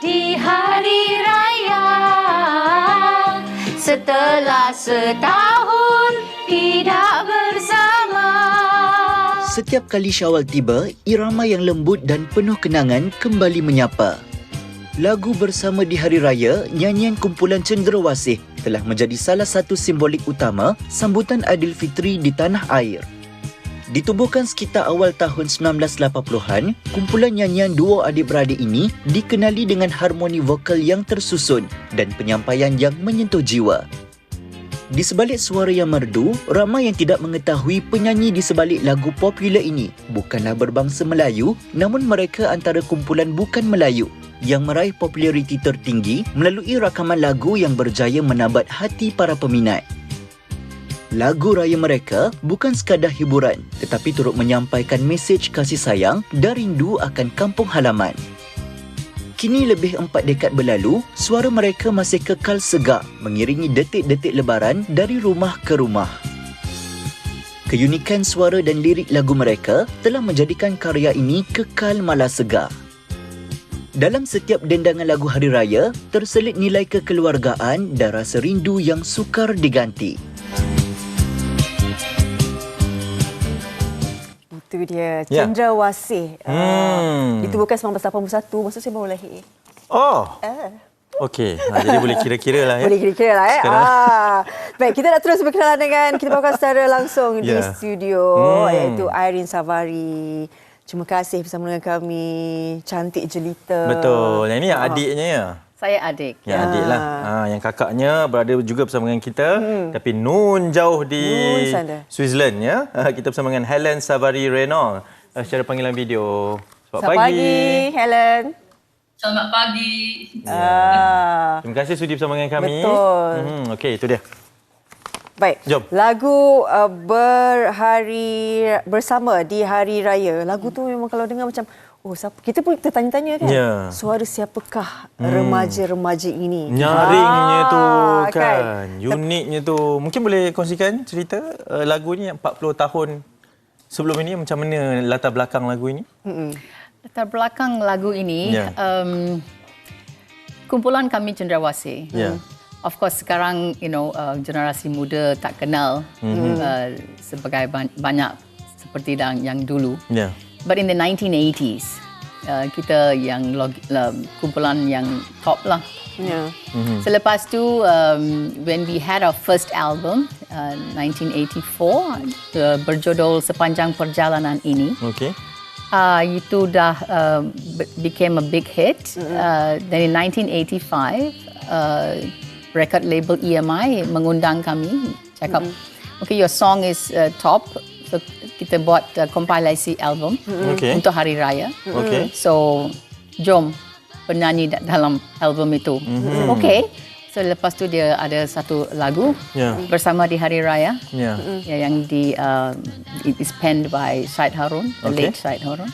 di hari raya setelah setahun tidak bersama. Setiap kali Syawal tiba, irama yang lembut dan penuh kenangan kembali menyapa. Lagu bersama di Hari Raya, nyanyian kumpulan Cenderawasih telah menjadi salah satu simbolik utama sambutan Aidilfitri di tanah air. Ditubuhkan sekitar awal tahun 1980-an, kumpulan nyanyian duo adik-beradik ini dikenali dengan harmoni vokal yang tersusun dan penyampaian yang menyentuh jiwa. Di sebalik suara yang merdu, ramai yang tidak mengetahui penyanyi di sebalik lagu popular ini bukanlah berbangsa Melayu namun mereka antara kumpulan bukan Melayu yang meraih populariti tertinggi melalui rakaman lagu yang berjaya menabat hati para peminat. Lagu raya mereka bukan sekadar hiburan tetapi turut menyampaikan mesej kasih sayang dan rindu akan kampung halaman. Kini lebih empat dekad berlalu, suara mereka masih kekal segak mengiringi detik-detik lebaran dari rumah ke rumah. Keunikan suara dan lirik lagu mereka telah menjadikan karya ini kekal malah segar. Dalam setiap dendangan lagu Hari Raya, terselit nilai kekeluargaan dan rasa rindu yang sukar diganti. Itu dia, Ya. Cendrawasih. Hmm. Uh, ditubuhkan 1981, maksud saya baru lahir. Oh, Eh. okey. Ha, jadi boleh kira-kira lah ya. Boleh kira-kira lah eh. Sekarang. Ah. Baik, kita nak terus berkenalan dengan kita bawakan secara langsung di Ya. studio Hmm. iaitu Irene Savari. Terima kasih bersama dengan kami. Cantik jelita. Betul. Yang ini Ah. adiknya ya. Saya adik. Yang Ya. adik lah. Ha, yang kakaknya berada juga bersama dengan kita. Tapi nun jauh di Nun sana. Switzerland ya. Ha, kita bersama dengan Helen Savari Renault uh, secara panggilan video. Selamat, Selamat pagi, Helen. Selamat pagi. Ah. Terima kasih sudi bersama dengan kami. Betul. Hmm, Okey, itu dia. Baik. Jom. Lagu uh, berhari bersama di hari raya. Lagu tu memang kalau dengar macam oh siapa kita pun tertanya-tanya kan. Ya. Suara siapakah remaja-remaja ini? Nyaringnya Ah, tu kan. Uniknya tu. Mungkin boleh kongsikan cerita uh, lagu ni yang 40 tahun sebelum ini macam mana latar belakang lagu ini? Latar belakang lagu ini, Ya. um, kumpulan kami Cendrawasih. Ya. Of course sekarang you know uh, generasi muda tak kenal Mhm. uh, sebagai ban- banyak seperti yang, yang dulu. Ya. But in the 1980s, uh, kita yang log, uh, kumpulan yang top lah. Ya. Mhm. Selepas tu, um, when we had our first album, uh, 1984, uh, berjudul Sepanjang Perjalanan Ini, Okey. uh, itu dah uh, be- became a big hit. Uh, dan in 1985, uh, record label EMI mengundang kami, cakap, okay, your song is uh, top, so kita buat uh, kompilasi album Okey. untuk Hari Raya. Okey. So, jom penyanyi da- dalam album itu. Okay. So lepas tu dia ada satu lagu Ya. bersama di Hari Raya Ya. ya, yang di uh, it is penned by Syed Harun, the Okay. late Syed Harun.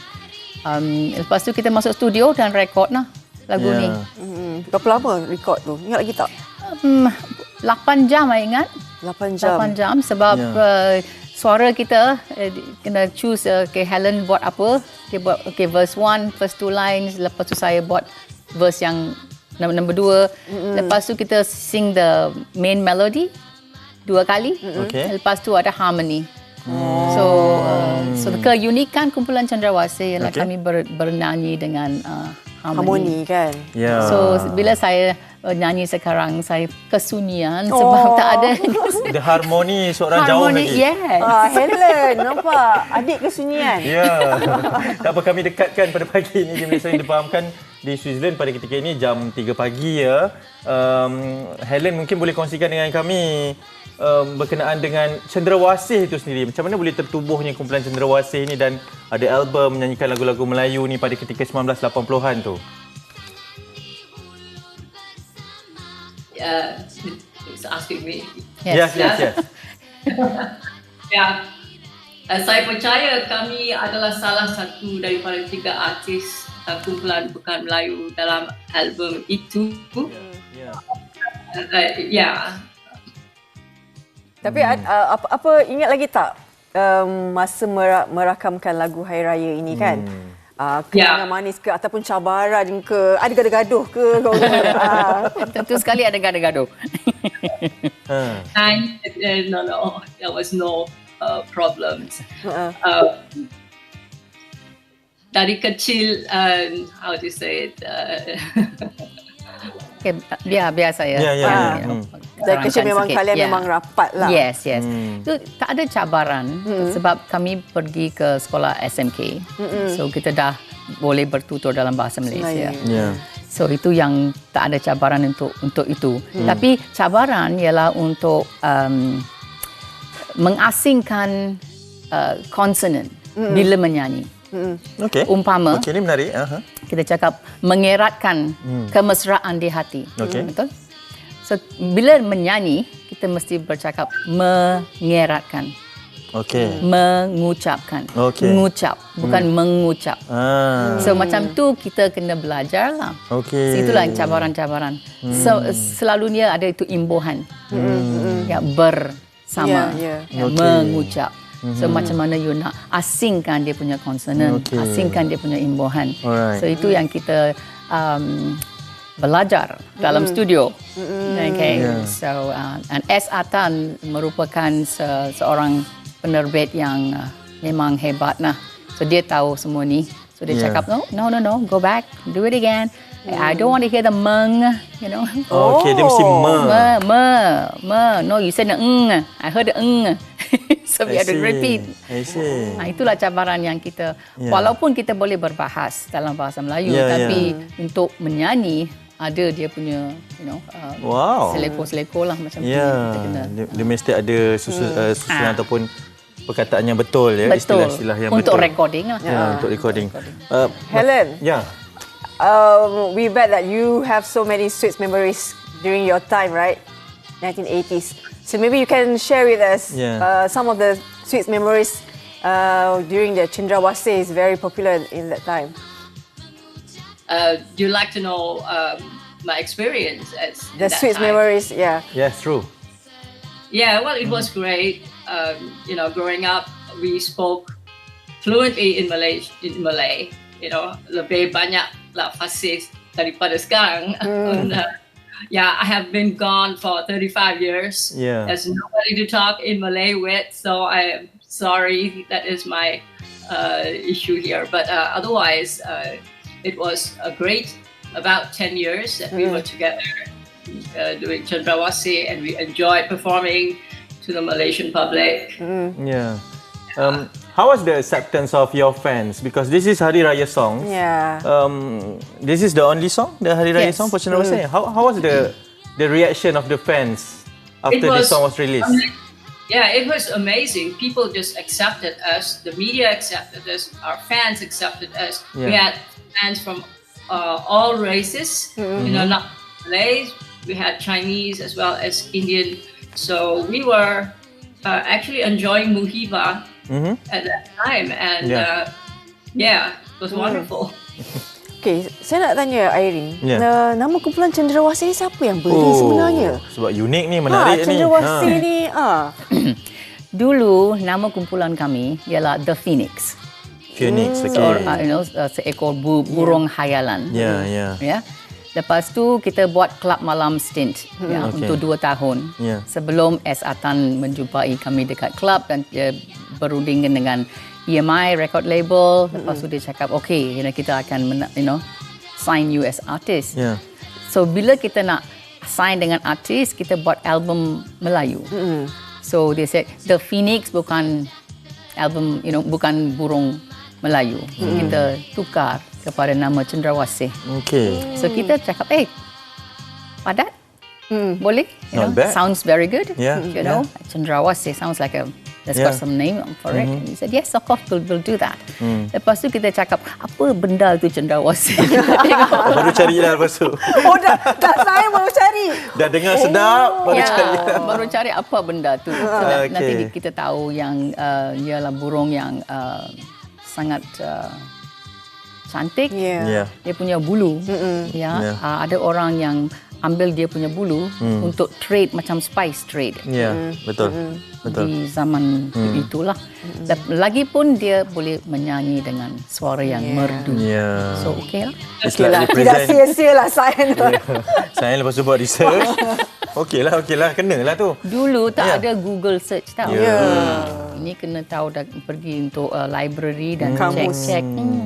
Um, lepas tu kita masuk studio dan rekod lah lagu Ya. ni. Hmm. Berapa lama record tu? Ingat lagi tak? Um, 8 jam saya ingat. 8 jam. 8 jam sebab Ya. uh, suara kita uh, di- kena choose uh, okay, Helen buat apa. Dia buat okay, verse 1, first two lines. Lepas tu saya buat verse yang number, number 2. Mm-hmm. Lepas tu kita sing the main melody dua kali. Okey. Lepas tu ada harmony. So, uh, so keunikan kumpulan Cendrawasih ialah Okey. kami ber, bernyanyi dengan uh, Harmoni kan? Ya. So bila saya nyanyi sekarang saya kesunyian sebab tak ada The harmoni seorang jauh harmoni. lagi. Yes. Ah, Helen, nampak? Adik kesunyian. Ya. tak apa kami dekatkan pada pagi ini dia biasa dipahamkan di Switzerland pada ketika ini jam 3 pagi ya. Um, Helen mungkin boleh kongsikan dengan kami um, berkenaan dengan Cendrawasih itu sendiri. Macam mana boleh tertubuhnya kumpulan Cendrawasih ini dan ada album menyanyikan lagu-lagu Melayu ni pada ketika 1980-an tu. Uh, asking me. Yes, yes, yes. Ya. Uh, saya percaya kami adalah salah satu daripada tiga artis uh, kumpulan Bukan Melayu dalam album itu. Ya. Uh, ya. Tapi hmm. uh, apa, apa ingat lagi tak um, masa mera- merakamkan lagu Hari Raya ini kan? Hmm. Uh, kenangan Ya. manis ke ataupun cabaran ke? Ada gaduh-gaduh ke? uh, Tentu sekali ada gaduh-gaduh. Ha. And uh, no, no, there was no uh, problems. uh, Uh, dari kecil, um, how do you say it? Uh, Okay, biar biar saya. Ya, ya, uh, ya. Dari kecil terangkan memang sikit. kalian Ya. memang rapat lah. Yes, yes. Hmm. Itu tak ada cabaran sebab kami pergi ke sekolah SMK. So kita dah boleh bertutur dalam bahasa Malaysia. Ya. So itu yang tak ada cabaran untuk untuk itu. Tapi cabaran ialah untuk um, mengasingkan uh, consonant bila menyanyi. Okey. Umpama Okey, ni menarik. Aha. kita cakap mengeratkan kemesraan di hati. Okey. Betul? So bila menyanyi kita mesti bercakap mengeratkan, Okey. mengucapkan. Okey. Mengucap bukan mengucap. Ah. So macam tu kita kena belajar lah. Okey. So, itulah cabaran-cabaran. So, selalunya ada itu imbuhan. Ya, bersama. Ya, Ya, Okey. mengucap. So macam mana you nak asingkan dia punya konsonan, Okey. asingkan dia punya imbuhan. Alright. So itu yang kita um, belajar dalam studio. Okay. Yeah. So uh, and S Atan merupakan se- seorang penerbit yang uh, memang hebat lah. So dia tahu semua ni. So dia Yeah. cakap no, no, no, no, go back, do it again. I don't want to hear the meng, you know. Okey, dia mesti me. Me, me, me. No, you said the eng. I heard the eng. so we have to repeat. I see. Nah, itulah cabaran yang kita Yeah. walaupun kita boleh berbahas dalam bahasa Melayu Yeah, tapi untuk menyanyi ada dia punya you know uh, Wow. seleko-seleko lah macam tu Ya, kita kena dia, dia mesti ada susu, uh, susunan Ah. ataupun perkataan yang betul ya, istilah-istilah yang untuk betul. recording lah. Ya, untuk recording. Uh, Helen, ya. um, we bet that you have so many sweet memories during your time, right? 1980s. So maybe you can share with us Yeah. uh, some of the sweet memories uh, during the Chendrawasih is very popular in that time. Uh, do you like to know um, my experience as in The that sweet time? memories, yeah. Yeah, true. Yeah, well, it was great. Um, you know, growing up, we spoke fluently in Malay. In Malay, you know, lebih banyak lah fasih daripada sekarang. And, uh, yeah, I have been gone for 35 years. Yeah. There's nobody to talk in Malay with, so I am sorry. That is my uh, issue here. But uh, otherwise, uh, it was a great about 10 years that we were together uh, doing Chandrawasi and we enjoyed performing to the Malaysian public. Yeah. Um, how was the acceptance of your fans? Because this is Hari Raya song. Yeah. Um, this is the only song, the Hari Raya Yes. song for Cendrawasih. How how was the the reaction of the fans after this song was released? Yeah, it was amazing. People just accepted us. The media accepted us. Our fans accepted us. We had fans from uh, all races. You know, not Malays. We had Chinese as well as Indian. So we were uh, actually enjoying Muhiba Mhm. at that time, and Yeah. uh, yeah, it was wonderful. Okay, saya nak tanya Irene. Yeah. Uh, nama kumpulan Cendrawasih ni siapa yang beri sebenarnya? Sebab unik ni, Ha, menarik ni. Cendrawasih ni, ah. Dulu nama kumpulan kami ialah The Phoenix. Phoenix, okay. So, uh, you know, uh, seekor bu- burung hayalan. Ya, ya. ya. Lepas tu kita buat kelab malam stint ya, Okey. untuk dua tahun. Ya. Sebelum S Atan menjumpai kami dekat kelab dan dia berunding dengan EMI record label. Lepas tu dia cakap, okay, you know, kita akan men- you know, sign you as artist. Ya. So bila kita nak sign dengan artis, kita buat album Melayu. So dia said The Phoenix bukan album, you know, bukan burung Melayu. So, kita tukar kepada nama Cendrawasih. Okay. So kita cakap, eh, padat? Boleh? You Not know, bad. sounds very good. Yeah, You know, Cendrawasih sounds like a Let's Yeah. got some name for it. And he said, yes, of course, we'll, we'll do that. Lepas tu kita cakap, apa benda tu cendrawasih? Baru cari lah lepas tu. Oh, dah, dah saya baru cari. Dah dengar sedap, baru ya, cari. baru cari apa benda tu. So, Okay. Nanti kita tahu yang uh, ialah burung yang uh, sangat uh, cantik. Yeah. Ya. Dia punya bulu. Ya, Yeah. uh, ada orang yang ambil dia punya bulu untuk trade macam spice trade Ya, betul. Betul. di zaman itulah. Dan lagipun dia boleh menyanyi dengan suara yang merdu. Ya. So okay lah. It's Okay lah, tidak sia-sia lah Sain. Saya lepas tu buat research. Okey lah, okey lah. Kena lah tu. Dulu tak Ya. ada Google search tau. Ya. Ini kena tahu dah pergi untuk uh, library dan Kamus. check-check. Hmm.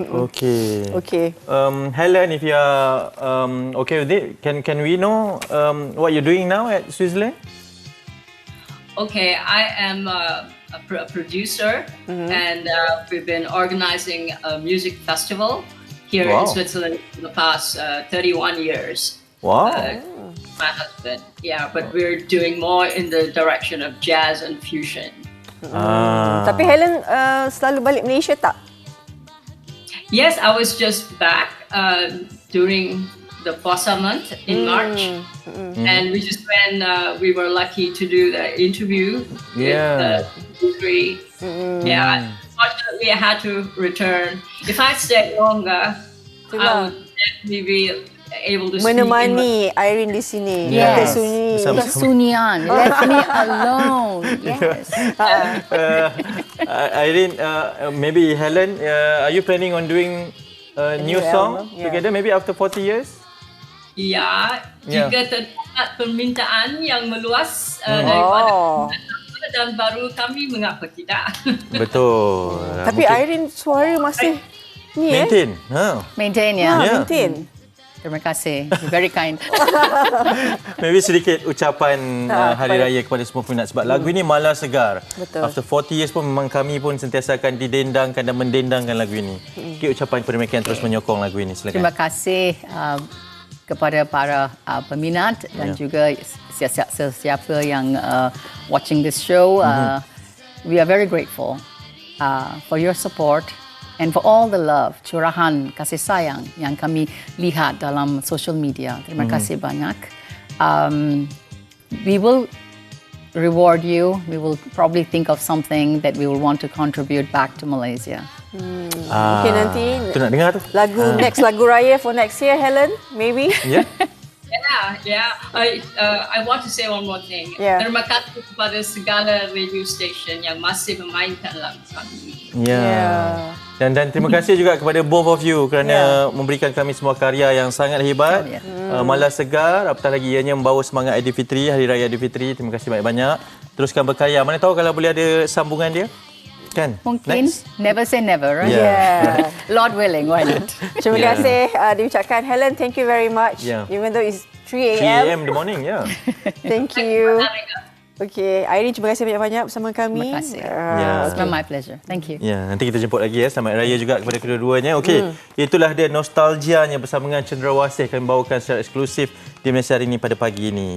Okey. Okay. Um, Helen, if you are um, okay with it, can can we know um, what you're doing now at Switzerland? Okay, I am uh, a, pr- a producer, and uh, we've been organizing a music festival here Wow. in Switzerland for the past uh, 31 years. Wow. Uh, my husband, yeah, but we're doing more in the direction of jazz and fusion. ah. Tapi Helen uh, selalu balik Malaysia tak? Yes, I was just back uh, during the Bossa month in March, and we just went. Uh, we were lucky to do the interview Yeah. with uh, three. Yeah, unfortunately, I had to return. If I stayed longer, I Itulah. would definitely be able to speak in Menemani Irene di sini. Yes. Kata sunyi. Bersama- Kesunian. Let me alone. Yes. uh, Irene, uh, maybe Helen, uh, are you planning on doing a new new song album? Yeah. together? Maybe after 40 years? Ya, Yeah. jika terdapat permintaan yang meluas uh, daripada Oh. dan baru kami mengapa tidak? Betul. Tapi Irene suara masih ni eh. maintain. Ha. Maintain Ha, ya. Yeah. maintain. Terima kasih. You're very kind. Maybe sedikit ucapan uh, Hari Raya kepada semua peminat sebab lagu ini malah segar. Betul. After 40 years pun memang kami pun sentiasa akan didendangkan dan mendendangkan lagu ini. Sikit ucapan kepada mereka yang terus menyokong lagu ini. Silakan. Terima kasih uh, kepada para uh, peminat dan Ya. juga sesiapa, sesiapa yang uh, watching this show. Uh, We are very grateful uh, for your support and for all the love, curahan, kasih sayang yang kami lihat dalam social media. Terima kasih banyak. Um, we will reward you. We will probably think of something that we will want to contribute back to Malaysia. Ah, Mungkin nanti Tu nak dengar tu? lagu next lagu raya for next year Helen maybe. Ya? Yeah, yeah. I uh, I want to say one more thing. Yeah. Terima kasih kepada segala radio station yang masih memainkan lagu kami. Ya. Yeah. Dan dan terima kasih juga kepada both of you kerana memberikan kami semua karya yang sangat hebat. Ya. Uh, malah segar, apatah lagi ianya membawa semangat Aidilfitri, Hari Raya Aidilfitri. Terima kasih banyak-banyak. Teruskan berkarya. Mana tahu kalau boleh ada sambungan dia? Kan? Mungkin Next. never say never, right? Yeah. Yeah. Lord willing, why not? Terima Yeah. kasih uh, diucapkan Helen. Thank you very much. Yeah. Even though it's 3 3 a.m. a.m. in the morning, ya. Thank you. Okay, Irene terima kasih banyak-banyak bersama kami. Terima kasih. Uh. It's been my pleasure. Thank you. Ya, nanti kita jemput lagi ya. Selamat Raya juga kepada kedua-duanya. Okey, itulah dia nostalgianya bersama dengan Cendrawasih kami bawakan secara eksklusif di Malaysia hari ini pada pagi ini.